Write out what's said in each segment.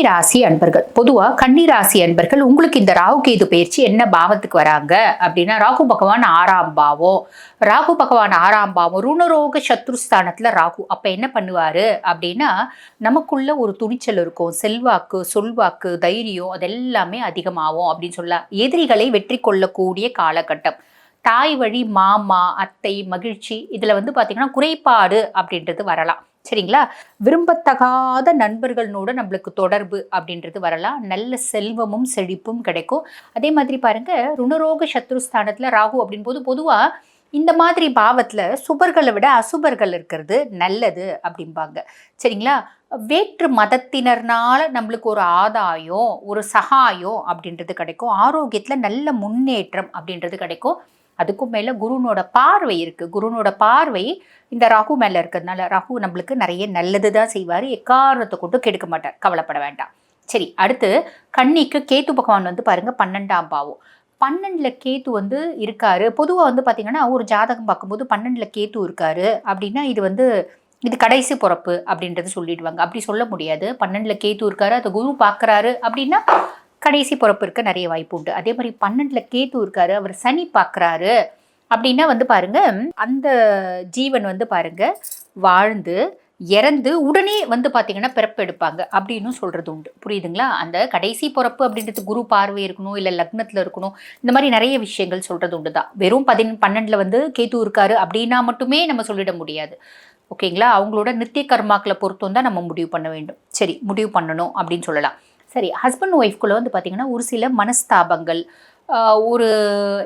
கன்னிராசி அன்பர்கள். பொதுவாக கன்னிராசி அன்பர்கள் உங்களுக்கு இந்த ராகு கேது பயிற்சி என்ன பாவத்துக்கு வராங்க? அப்படின்னா ராகு பகவான் ஆறாம் பாவம். ராகு பகவான் ஆறாம் பாவம் ருணரோக சத்ருஸ்தானத்தில் ராகு. அப்போ என்ன பண்ணுவார் அப்படின்னா நமக்குள்ள ஒரு துணிச்சல் இருக்கும். செல்வாக்கு சொல்வாக்கு தைரியம் அதெல்லாமே அதிகமாகும். அப்படின்னு சொல்ல எதிரிகளை வெற்றி கொள்ளக்கூடிய காலகட்டம். தாய் வழி மாமா அத்தை மகிழ்ச்சி இதில் வந்து பார்த்திங்கன்னா குறைபாடு அப்படின்றது வரலாம். சரிங்களா? விரும்பத்தகாத நண்பர்களோட நம்மளுக்கு தொடர்பு அப்படின்றது வரலாம். நல்ல செல்வமும் செழிப்பும் கிடைக்கும். அதே மாதிரி பாருங்க ருணரோக சத்ருஸ்தானத்தில் ராகு அப்படின் போது பொதுவாக இந்த மாதிரி பாவத்தில் சுபர்களை விட அசுபர்கள் இருக்கிறது நல்லது அப்படிம்பாங்க. சரிங்களா? வேற்று மதத்தினர்னால நம்மளுக்கு ஒரு ஆதாயம் ஒரு சகாயம் அப்படின்றது கிடைக்கும். ஆரோக்கியத்தில் நல்ல முன்னேற்றம் அப்படின்றது கிடைக்கும். அதுக்கும் மேலே குருனோட பார்வை இருக்குது குருனோட பார்வை இந்த ராகு மேலே இருக்கிறதுனால ராகு நம்மளுக்கு நிறைய நல்லது தான் செய்வார். எக்காரணத்தை கொண்டு கெடுக்க மாட்டார். கவலைப்பட வேண்டாம். சரி அடுத்து கன்னிக்கு கேத்து பகவான் வந்து பாருங்கள் பன்னெண்டாம் பாவம். பன்னெண்டில் கேத்து வந்து இருக்காரு. பொதுவாக வந்து பார்த்திங்கன்னா ஒரு ஜாதகம் பார்க்கும்போது பன்னெண்டில் கேத்து இருக்காரு அப்படின்னா இது வந்து இது கடைசி பிறப்பு அப்படின்றது சொல்லிடுவாங்க. அப்படி சொல்ல முடியாது. பன்னெண்டில் கேத்து இருக்காரு அதை குரு பார்க்குறாரு அப்படின்னா கடைசி பிறப்பு இருக்க நிறைய வாய்ப்பு உண்டு. அதே மாதிரி பன்னெண்டில் கேத்து இருக்காரு அவர் சனி பார்க்குறாரு அப்படின்னா வந்து பாருங்க அந்த ஜீவன் வந்து பாருங்க வாழ்ந்து இறந்து உடனே வந்து பார்த்தீங்கன்னா பிறப்பு எடுப்பாங்க அப்படின்னு சொல்கிறது உண்டு. புரியுதுங்களா? அந்த கடைசி பிறப்பு அப்படின்றது குரு பார்வை இருக்கணும் இல்லை லக்னத்தில் இருக்கணும் இந்த மாதிரி நிறைய விஷயங்கள் சொல்கிறது உண்டு தான். வெறும் பதின் பன்னெண்டில் வந்து கேத்து இருக்காரு அப்படின்னா மட்டுமே நம்ம சொல்லிட முடியாது. ஓகேங்களா? அவங்களோட நித்திய கர்மாக்களை பொறுத்தும் தான் நம்ம முடிவு பண்ண வேண்டும். சரி முடிவு பண்ணணும் அப்படின்னு சொல்லலாம். சரி ஹஸ்பண்ட் ஒய்ஃப்குள்ளே வந்து பார்த்திங்கன்னா ஒரு சில மனஸ்தாபங்கள் ஒரு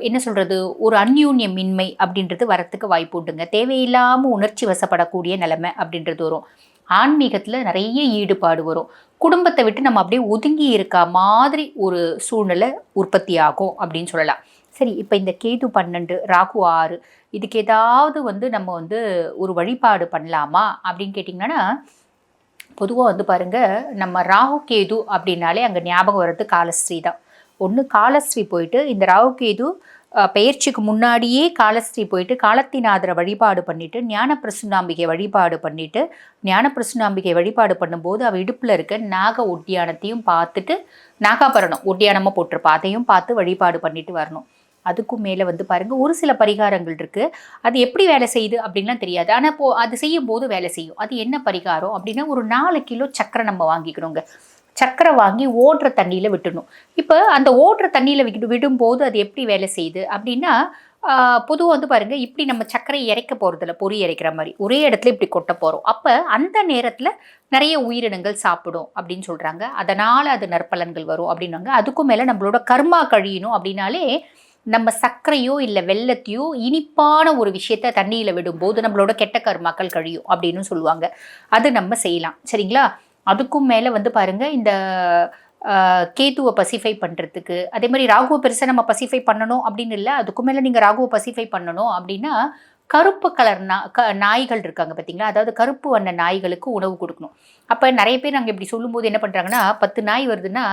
என்ன சொல்கிறது ஒரு அந்யூன்யமின்மை அப்படின்றது வரத்துக்கு வாய்ப்பு உண்டுங்க. தேவையில்லாமல் உணர்ச்சி வசப்படக்கூடிய நிலைமை அப்படின்றது வரும். ஆன்மீகத்தில் நிறைய ஈடுபாடு வரும். குடும்பத்தை விட்டு நம்ம அப்படியே ஒதுங்கி இருக்க மாதிரி ஒரு சூழ்நிலை உற்பத்தி ஆகும் அப்படின்னு சொல்லலாம். சரி இப்போ இந்த கேது பன்னெண்டு ராகு ஆறு இதுக்கு ஏதாவது வந்து நம்ம வந்து ஒரு வழிபாடு பண்ணலாமா அப்படின்னு கேட்டிங்கன்னா பொதுவாக வந்து பாருங்கள் நம்ம ராகு கேது அப்படின்னாலே அங்கே ஞாபகம் வர்றது காலஸ்ரீ தான். ஒன்று காலஸ்ரீ போயிட்டு இந்த ராகு கேது பெயர்ச்சிக்கு முன்னாடியே காலஸ்ரீ போயிட்டு காலத்தினாதரை வழிபாடு பண்ணிவிட்டு ஞான பிரசுனாம்பிகை வழிபாடு பண்ணிவிட்டு ஞான பிரசுனாம்பிகை வழிபாடு பண்ணும்போது அவள் இடுப்பில் இருக்க நாக ஒட்டியானத்தையும் பார்த்துட்டு நாகாபரணம் ஒட்டியானமாக போட்டிருப்பா. அதையும் பார்த்து வழிபாடு பண்ணிட்டு வரணும். அதுக்கும் மேலே வந்து பாருங்கள் ஒரு சில பரிகாரங்கள் இருக்குது அது எப்படி வேலை செய்யுது அப்படின்லாம் தெரியாது. ஆனால் இப்போது அது செய்யும் போது வேலை செய்யும். அது என்ன பரிகாரம் அப்படின்னா ஒரு நாலு கிலோ சக்கரை நம்ம வாங்கிக்கணுங்க. சக்கரை வாங்கி ஓடுற தண்ணியில் விட்டுணும் இப்போ அந்த ஓடுற தண்ணியில் விட்டு விடும்போது அது எப்படி வேலை செய்யுது அப்படின்னா பொதுவாக வந்து பாருங்கள் இப்படி நம்ம சர்க்கரை இறைக்க போகிறதில்ல பொறி இறைக்கிற மாதிரி. ஒரே இடத்துல இப்படி கொட்ட போகிறோம் அப்போ அந்த நேரத்தில் நிறைய உயிரினங்கள் சாப்பிடும் அப்படின்னு சொல்கிறாங்க அதனால் அது நற்பலன்கள் வரும் அப்படின்னாங்க. அதுக்கும் மேலே நம்மளோட கர்மா கழியணும் அப்படின்னாலே நம்ம சர்க்கரையோ இல்லை வெள்ளத்தையோ இனிப்பான ஒரு விஷயத்த தண்ணியில் விடும்போது நம்மளோட கெட்ட கர்மாக்கள் கழியும் அப்படின்னு சொல்லுவாங்க. அது நம்ம செய்யலாம். சரிங்களா? அதுக்கும் மேலே வந்து பாருங்கள் இந்த கேத்துவை பசிஃபை பண்ணுறதுக்கு அதே மாதிரி ராகுவை பெருசாக நம்ம பசிஃபை பண்ணணும் அப்படின்னு இல்லை அதுக்கும் மேலே நீங்கள் ராகுவை பசிஃபை பண்ணணும் அப்படின்னா கருப்பு கலர் நா க நாய்கள் இருக்காங்க பார்த்தீங்களா அதாவது கருப்பு வண்ண நாய்களுக்கு உணவு கொடுக்கணும். அப்போ நிறைய பேர் நாங்கள் இப்படி சொல்லும்போது என்ன பண்ணுறாங்கன்னா பத்து நாய் வருதுன்னா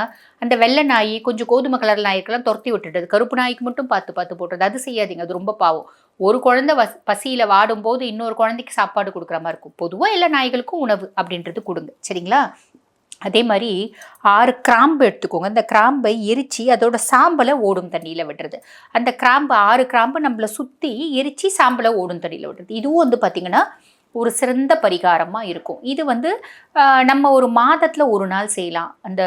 அந்த வெள்ளை நாய் கொஞ்சம் கோதுமை கலர் நாய்க்கெல்லாம் துரத்தி விட்டுட்டது கருப்பு நாய்க்கு மட்டும் பார்த்து பார்த்து போட்டுறது. அது செய்யாதீங்க. அது ரொம்ப பாவம். ஒரு குழந்தை வஸ் பசியில் வாடும்போது இன்னொரு குழந்தைக்கு சாப்பாடு கொடுக்குற மாதிரி இருக்கும். பொதுவாக எல்லா நாய்களுக்கும் உணவு அப்படின்றது கொடுங்க. சரிங்களா? அதே மாதிரி ஆறு கிராம்பு எடுத்துக்கோங்க. அந்த கிராம்பை எரித்து அதோட சாம்பலை ஓடும் தண்ணியில் விடுறது. அந்த கிராம்பு ஆறு கிராம்பு நம்மளை சுற்றி எரித்து சாம்பலை ஓடும் தண்ணியில் விடுறது. இதுவும் வந்து பார்த்திங்கன்னா ஒரு சிறந்த பரிகாரமாக இருக்கும். இது வந்து நம்ம ஒரு மாதத்தில் ஒரு நாள் செய்யலாம். அந்த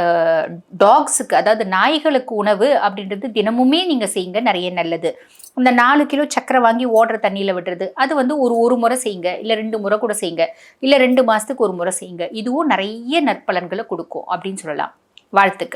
டாக்ஸுக்கு அதாவது நாய்களுக்கு உணவு அப்படின்றது தினமுமே நீங்கள் செய்யுங்க நிறைய நல்லது. அந்த நாலு கிலோ சக்கரை வாங்கி ஓடுற தண்ணியில் விடுறது அது வந்து ஒரு ஒரு முறை செய்யுங்க. இல்லை ரெண்டு முறை கூட செய்யுங்க. இல்லை ரெண்டு மாதத்துக்கு ஒரு முறை செய்யுங்க. இதுவும் நிறைய நற்பலன்களை கொடுக்கும் அப்படின்னு சொல்லலாம். வாழ்த்துக்கள்.